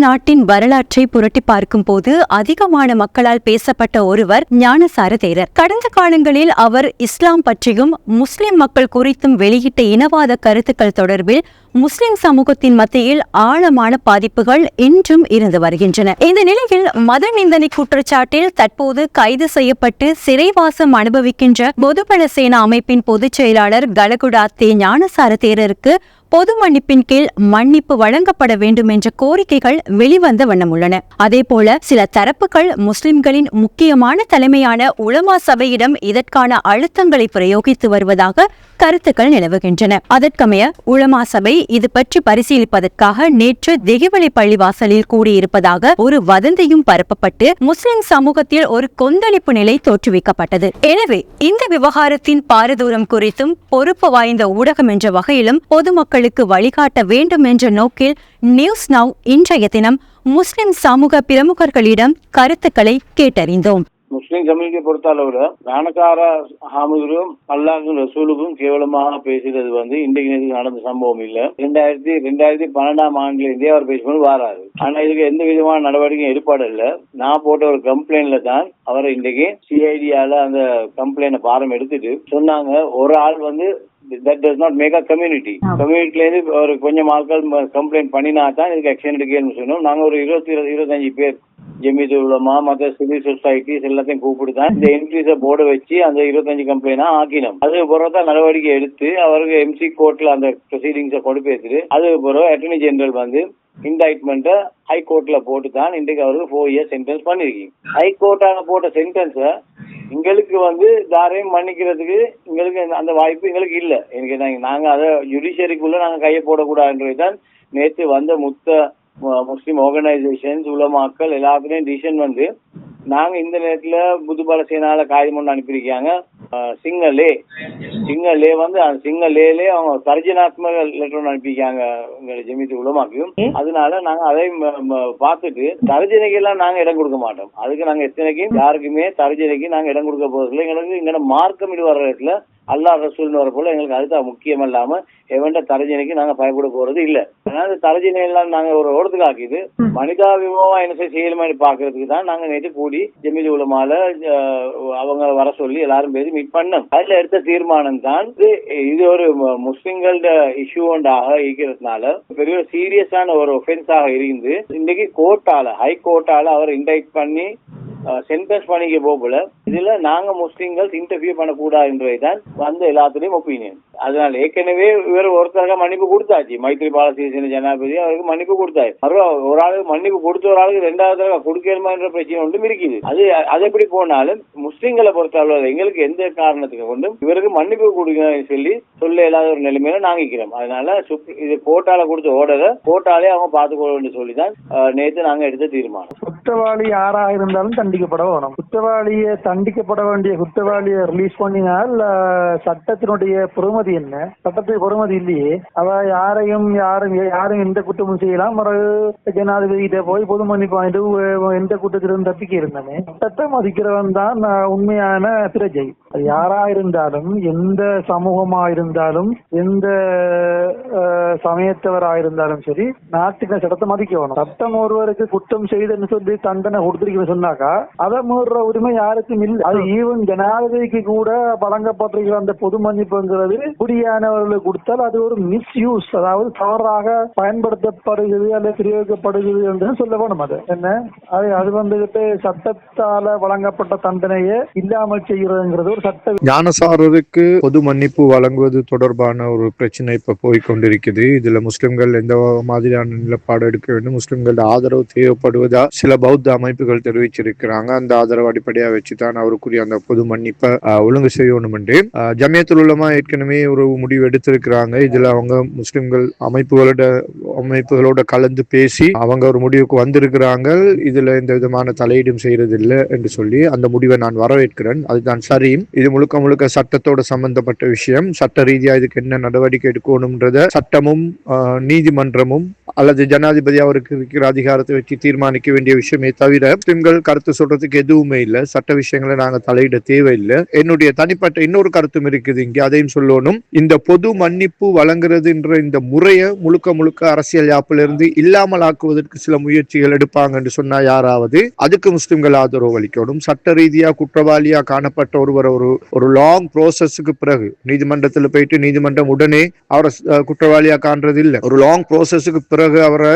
நாட்டின் வரலாற்றை புரட்டி பார்க்கும் போது அதிகமான மக்களால் பேசப்பட்ட ஒருவர் ஞானசார தேரர் கடந்த காலங்களில் அவர் இஸ்லாம் பற்றியும் முஸ்லிம் மக்கள் குறித்தும் வெளியிட்ட இனவாத கருத்துக்கள் தொடர்பில் முஸ்லிம் சமூகத்தின் மத்தியில் ஆழமான பாதிப்புகள் இன்றும் இருந்து வருகின்றன. இந்த நிலையில் மத நிந்தனை குற்றச்சாட்டில் தற்போது கைது செய்யப்பட்டு சிறைவாசம் அனுபவிக்கின்ற பொதுபல சேனா அமைப்பின் பொதுச் செயலாளர் கலகுடா தே ஞானசார தேரருக்கு பொது மன்னிப்பின் கீழ் மன்னிப்பு வழங்கப்பட வேண்டும் என்ற கோரிக்கைகள் வெளிவந்த வண்ணம் உள்ளன. அதேபோல சில தரப்புகள் முஸ்லிம்களின் முக்கியமான தலைமையான உலமா சபையிடம் இதற்கான அழுத்தங்களை பிரயோகித்து வருவதாக கருத்துக்கள் நிலவுகின்றன. அதற்கமைய உலமா சபை இது பற்றி பரிசீலிப்பதற்காக நேற்று திகிவளி பள்ளிவாசலில் கூடியிருப்பதாக ஒரு வதந்தியும் பரப்பப்பட்டு முஸ்லிம் சமூகத்தில் ஒரு கொந்தளிப்பு நிலை தோற்றுவிக்கப்பட்டது. எனவே இந்த விவகாரத்தின் பாரதூரம் குறித்தும் பொறுப்பு வாய்ந்த ஊடகம் என்ற வகையிலும் பொதுமக்களுக்கு வழிகாட்ட வேண்டும் என்ற நோக்கில் நியூஸ் நவ் இன்றைய தினம் முஸ்லிம் சமூக பிரமுகர்களிடம் கருத்துக்களை கேட்டறிந்தோம். முஸ்லிம் கம்யூனிட்டியை பொறுத்த அளவுல நாணக்கார ஹாமிதுரும் அல்லாஹும் ரசூலுக்கும் கேவலமாக பேசுறது வந்து இன்றைக்கு நேரத்துக்கு நடந்த சம்பவம் இல்ல. ரெண்டாயிரத்தி ரெண்டாயிரத்தி பன்னெண்டாம் ஆண்டுல இருந்தே அவர் பேசும்போது வாராரு ஆனா இதுக்கு எந்த விதமான நடவடிக்கையும் ஏற்பாடு இல்ல. நான் போட்ட ஒரு கம்ப்ளைண்ட்ல தான் அவரை இன்றைக்கு சிஐடியால அந்த கம்ப்ளைண்ட் பாரம் எடுத்துட்டு சொன்னாங்க. ஒரு ஆள் வந்து that does not make a community கம்யூனிட்டில இருந்து ஒரு கொஞ்சம் ஆட்கள் கம்ப்ளைண்ட் பண்ணினா தான் இதுக்கு ஆக்ஷன் எடுக்கணும்னு சொன்னோம். நாங்க ஒரு இருபத்தி இருபத்தஞ்சு பேர் ஜெமிது உலமா மற்ற சிவில் சொசைட்டிஸ் எல்லாத்தையும் கூப்பிட்டு தான் இந்த என்ட்ரிஸை போர்டு வச்சு அந்த இருபத்தஞ்சு கம்ப்ளைண்டா ஆக்கினோம். அதுக்கு பிறகு தான் நடவடிக்கை எடுத்து அவருக்கு எம்சி கோர்ட்ல அந்த ப்ரொசீடிங்ஸை கொடுப்பேத்துட்டு அதுக்கப்புறம் பிறகு அட்டர்னி ஜெனரல் வந்து இன்டைட்மெண்ட்டை ஹைகோர்ட்ல போட்டு தான் இன்றைக்கு அவருக்கு ஃபோர் இயர்ஸ் சென்டென்ஸ் பண்ணிருக்கீங்க. ஹைகோர்ட்டாக போட்ட சென்டென்ஸை எங்களுக்கு வந்து தாரையும் மன்னிக்கிறதுக்கு எங்களுக்கு அந்த வாய்ப்பு எங்களுக்கு இல்லை. எனக்கு நாங்கள் அதை ஜுடிஷியரிக்குள்ள நாங்கள் கையை போடக்கூடாதுன்றது தான் நேற்று வந்த முத்த முஸ்லிம் ஆர்கனைசேஷன்ஸ் உலமாக்கள் எல்லாத்துலயும் டிசிஷன் வந்து நாங்க இந்த நேரத்துல புதுபால சேனால காயம் ஒன்று அனுப்பியிருக்காங்க சிங்களே சிங்களே வந்து அந்த சிங்களேலே அவங்க தர்ஜனாத்மக லெட்டர் ஒன்று அனுப்பியிருக்காங்க எங்களை ஜெமித்து உலமாக்கும் அதனால நாங்க அதை ம- ம- பார்த்துட்டு தர்ஜனைக்கு எல்லாம் நாங்க இடம் கொடுக்க மாட்டோம். அதுக்கு நாங்க எத்தனைக்கும் யாருக்குமே தர்ஜனைக்கு நாங்க இடம் கொடுக்க போறதில்லை. எங்களுக்கு இங்க மார்க்கம் இது வர்ற இடத்துல அல்லா ரசூல்னு வர போல எங்களுக்கு அதுதான் முக்கியம் இல்லாம எவன்ட தரஜனைக்கு நாங்க பயப்பட போறது இல்ல. அதனால தரஜனை எல்லாம் நாங்க ஒரு ஓரத்துக்கு ஆக்கிது மனிதாபிமமா என்ன செய்ய செய்யலுமான்னு பாக்குறதுக்கு தான் நாங்க நேற்று கூடி ஜெமிதி உலமால அவங்க வர சொல்லி எல்லாரும் பேசி மீட் பண்ணோம். அதுல எடுத்த தீர்மானம் தான் இது ஒரு முஸ்லிம்களோட இஷ்யூ ஒன்றாக இருக்கிறதுனால பெரிய சீரியஸான ஒரு ஒஃபென்ஸாக இருந்து இன்னைக்கு கோர்ட்டால ஹை கோர்ட்டால அவர் இன்டைட் பண்ணி சென்டென்ஸ் பண்ணிக்க போகல. இதுல நாங்க முஸ்லீம்கள் இன்டர்வியூ பண்ணக்கூடாது தான் வந்து எல்லாத்துலயும் ஒப்பீனியன் அதனால ஏற்கனவே இவர் ஒருத்தருக்கு மன்னிப்பு கொடுத்தாச்சு. மைத்ரிபால சிறிசேன ஜனாதிபதி அவருக்கு மன்னிப்பு கொடுத்தாரு. மறுபடியும் ஒரு ஆளுக்கு மன்னிப்பு கொடுத்த ஒரு ஆளுக்கு ரெண்டாவது தடவை கொடுக்கணுமான்ற பிரச்சனை ஒன்றும் இருக்குது. அது அது எப்படி போனாலும் முஸ்லீம்களை பொறுத்த எங்களுக்கு எந்த காரணத்துக்கு கொண்டும் இவருக்கு மன்னிப்பு கொடுக்கணும்னு சொல்லி சொல்ல இல்லாத ஒரு நிலைமையில நாங்கிக்கிறோம் அதனால இது கோட்டால கொடுத்த ஓர்டரை கோட்டாலே அவங்க பார்த்துக்கொள்ள சொல்லி தான் நேற்று நேத்து நாங்க எடுத்த தீர்மானம். குற்றவாளி யாரா இருந்தாலும் தண்டிக்கப்பட வேணும். குற்றவாளியை தண்டிக்கப்பட வேண்டிய குற்றவாளியை ரிலீஸ் பண்ணினால் சட்டத்தினுடைய பொறுமதி என்ன? சட்டத்துக்கு பொறுமதி இல்லையே. அவ யாரையும் யாரும் யாரும் எந்த குற்றமும் செய்யலாம். பிறகு ஜனாதிபதி கிட்ட போய் பொது மன்னிப்பு வாங்கிட்டு எந்த குற்றத்திலிருந்து தப்பிக்க இருந்தமே. சட்டத்தை மதிக்கிறவன் தான் உண்மையான பிரஜை. யாரா இருந்தாலும் எந்த சமூகமா இருந்தாலும் எந்த சமயத்தவரா இருந்தாலும் சரி நாட்டுக்கு சட்டத்தை மதிக்கணும் சட்டம் ஒருவருக்கு குற்றம் செய்தன்னு சொல்லி தண்டனை கொடுத்திருக்கணும் சொன்னாக்கா அதை மீறுற உரிமை யாருக்கும் இல்லை. அது ஈவன் ஜனாதிபதிக்கு கூட வழங்கப்பட்டிருக்கிற அந்த பொது மன்னிப்புங்கிறது குடியானவர்களுக்கு கொடுத்தால் அது ஒரு மிஸ்யூஸ் அதாவது தவறாக பயன்படுத்தப்படுகிறது அல்லது பிரயோகிக்கப்படுகிறது என்று சொல்ல வேணும் அது. என்ன? அது அது வந்துகிட்டு சட்டத்தால வழங்கப்பட்ட தண்டனையை இல்லாமல் செய்கிறதுங்கிறது சட்ட ஞானசாரருக்கு பொது மன்னிப்பு வழங்குவது தொடர்பான ஒரு பிரச்சனை இப்ப போய் கொண்டிருக்குது. இதுல முஸ்லிம்கள் எந்த மாதிரியான நிலப்பாடு எடுக்க வேண்டும்? முஸ்லிம்களோட ஆதரவு தேவைப்படுவதா? சில பௌத்த அமைப்புகள் தெரிவிச்சிருக்கிறாங்க. அந்த ஆதரவு அடிப்படையா வச்சுதான் அவருக்குரிய அந்த பொது மன்னிப்பை ஒழுங்கு செய்யணும் என்று ஆஹ், உள்ளமா ஏற்கனவே ஒரு முடிவு எடுத்திருக்கிறாங்க. இதுல அவங்க முஸ்லிம்கள் அமைப்புகளோட அமைப்புகளோட கலந்து பேசி அவங்க ஒரு முடிவுக்கு வந்திருக்கிறாங்க. இதுல எந்த விதமான தலையீடும் செய்யறது இல்லை என்று சொல்லி அந்த முடிவை நான் வரவேற்கிறேன். அதுதான் சரி. இது முழுக்க முழுக்க சட்டத்தோட சம்பந்தப்பட்ட விஷயம். சட்ட ரீதியா இதுக்கு என்ன நடவடிக்கை எடுக்கணும்ன்றத சட்டமும் நீதிமன்றமும் அல்லது ஜனாதிபதி அவருக்கு இருக்கிற அதிகாரத்தை வச்சு தீர்மானிக்க வேண்டிய விஷயமே தவிர பெண்கள் கருத்து சொல்றதுக்கு எதுவுமே இல்லை. சட்ட விஷயங்களை நாங்க தலையிட தேவையில்லை. என்னுடைய தனிப்பட்ட இன்னொரு கருத்தும் இருக்குது. இங்க அதையும் சொல்லணும். இந்த பொது மன்னிப்பு வழங்குறதுன்ற இந்த முறையை முழுக்க முழுக்க அரசியல் யாப்பிலிருந்து இருந்து இல்லாமல் ஆக்குவதற்கு சில முயற்சிகள் எடுப்பாங்க என்று சொன்னா யாராவது அதுக்கு முஸ்லிம்கள் ஆதரவு அளிக்கணும். சட்ட ரீதியா குற்றவாளியா காணப்பட்ட ஒருவர் ஒரு ஒரு லாங் ப்ரோசஸுக்கு பிறகு நீதிமன்றத்தில் போயிட்டு நீதிமன்றம் உடனே அவரை குற்றவாளியா காண்றது இல்லை ஒரு லாங் ப்ரோசஸுக்கு பிறகு அவரை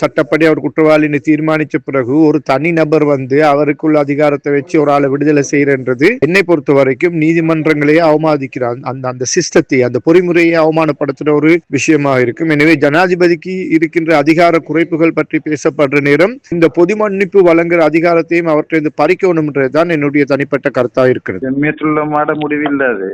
சட்டப்படி அவர் குற்றவாளின்னு தீர்மானிச்ச பிறகு ஒரு தனி நபர் வந்து அவருக்குள்ள அதிகாரத்தை வச்சு ஒரு ஆளை விடுதலை செய்யறன்றது என்னை பொறுத்த வரைக்கும் நீதிமன்றங்களையே அவமாதிக்கிறார் அந்த அந்த சிஸ்டத்தை அந்த பொறிமுறையை அவமானப்படுத்துற ஒரு விஷயமா இருக்கும். எனவே ஜனாதிபதிக்கு இருக்கின்ற அதிகார குறைப்புகள் பற்றி பேசப்படுற நேரம் இந்த பொது மன்னிப்பு வழங்குற அதிகாரத்தையும் அவற்றை பறிக்கணும்ன்றதுதான் என்னுடைய தனிப்பட்ட கருத்தா இருக்கிறது. ஜம்மியத்துள்ளமாட முடிவு அது.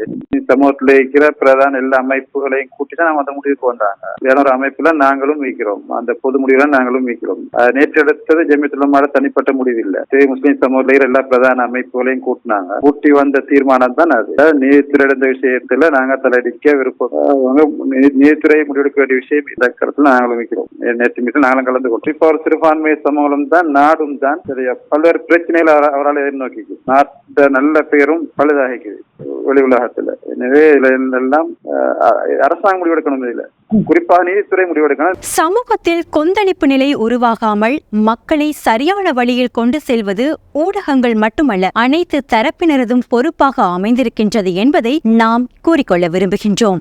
சமூகத்தில் இருக்கிற பிரதான எல்லா அமைப்புகளையும் கூட்டி தான் அந்த முடிவுக்கு வந்தாங்க. வேற ஒரு அமைப்புல நாங்களும் வைக்கிறோம் அந்த பொது முடிவுல நாங்களும் வைக்கிறோம். நேற்று எடுத்தது ஜெமித்துலமாக தனிப்பட்ட முடிவு இல்லை இதே முஸ்லீம் சமூகத்தில் எல்லா பிரதான அமைப்புகளையும் கூட்டினாங்க. கூட்டி வந்த தீர்மானம் தான் அது. அஹ் நீதித்துறை விஷயத்துல நாங்க தலையடிக்க விருப்பம். நீதித்துறை முடிவெடுக்க வேண்டிய விஷயம் இந்த கருத்துல நாங்களும் வைக்கிறோம். நேற்று மீது நாங்களும் கலந்து கொண்டோம். இப்போ ஒரு சிறுபான்மை சமூகம் தான் நாடும் தான் சரியா பல்வேறு பிரச்சனைகள் அவரால் எதிர்நோக்கிக்கு நாட்ட நல்ல பெயரும் பழுதாகிக்குது வெளி உலகத்துல. எனவே இதுல எல்லாம் அரசாங்கம் முடிவெடுக்கணும் இதுல குறிப்பாக நீதித்துறை முடிவெடுக்கணும். சமூகத்தில் கொந்தளிப்பு நிலை உருவாகாமல் மக்களை சரியான வழியில் கொண்டு செல்வது ஊடகங்கள் மட்டுமல்ல அனைத்து தரப்பினரதும் பொறுப்பாக அமைந்திருக்கின்றது என்பதை நாம் கூறிக்கொள்ள விரும்புகின்றோம்.